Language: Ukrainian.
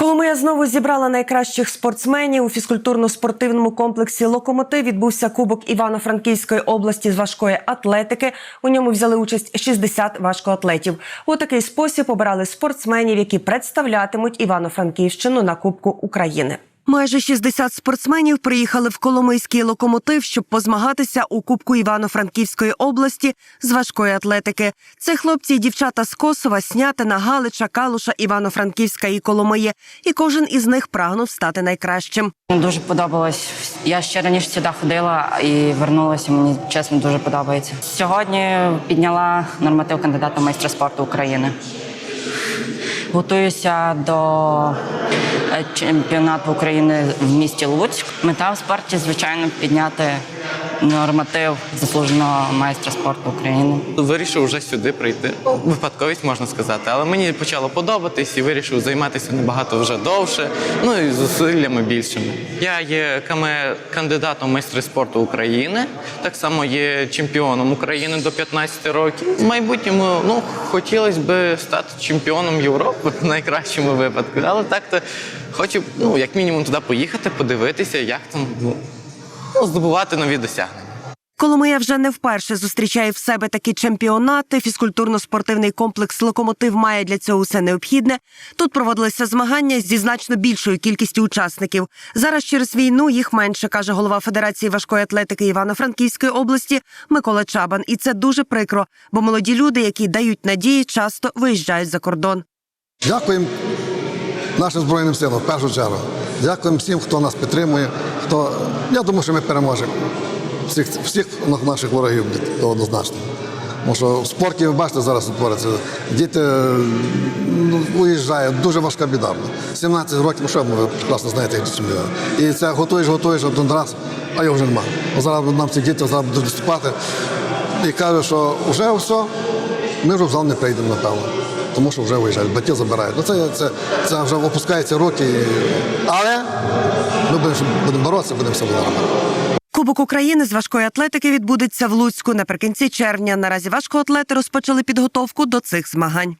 Коломия знову зібрала найкращих спортсменів у фізкультурно-спортивному комплексі Локомотив. Відбувся кубок Івано-Франківської області з важкої атлетики. У ньому взяли участь 60 важкоатлетів. У такий спосіб обирали спортсменів, які представлятимуть Івано-Франківщину на Кубку України. Майже 60 спортсменів приїхали в Коломийський локомотив, щоб позмагатися у Кубку Івано-Франківської області з важкої атлетики. Це хлопці і дівчата з Косова, Снятина, Галича, Калуша, Івано-Франківська і Коломиї. І кожен із них прагнув стати найкращим. Дуже подобалось. Я ще раніше сюди ходила і вернулася. Мені чесно дуже подобається. Сьогодні підняла норматив кандидата майстра спорту України. Готуюся до чемпіонату України в місті Луцьк. Мета в спорті, звичайно, підняти норматив заслуженого майстра спорту України. Вирішив вже сюди прийти. Випадковість можна сказати, але мені почало подобатись і вирішив займатися набагато вже довше, ну і зусиллями більшими. Я є каме кандидатом майстри спорту України, так само є чемпіоном України до 15 років. В майбутньому ну хотілося б стати чемпіоном Європи в найкращому випадку, але так то хочу, ну як мінімум, туди поїхати, подивитися, як там ну, здобувати нові досягнення. Коломия вже не вперше зустрічає в себе такі чемпіонати. Фізкультурно-спортивний комплекс Локомотив має для цього усе необхідне. Тут проводилися змагання зі значно більшою кількістю учасників. Зараз через війну їх менше, каже голова Федерації важкої атлетики Івано-Франківської області Микола Чабан. І це дуже прикро, бо молоді люди, які дають надії, часто виїжджають за кордон. Дякуємо нашим Збройним силам в першу чергу. Дякуємо всім, хто нас підтримує. Хто... Я думаю, що ми переможемо. Всіх, всіх наших ворогів то однозначно. Тому що в спорті, ви бачите, зараз твориться. Діти ну, уїжджають, дуже важка біда. 17 років, ну що ви прекрасно знаєте, як дітям біда. І це готуєш, готуєш один раз, а його вже нема. От Зараз нам ці діти зараз будуть виступати і кажуть, що вже все, ми вже в зал не прийдемо, напевно. Тому що вже виїжджають, батьки забирають. Ну це, це, це вже опускаються руки. Але ми будемо, будемо боротися, будемо все нормально. Кубок України з важкої атлетики відбудеться в Луцьку наприкінці червня. Наразі важкоатлети розпочали підготовку до цих змагань.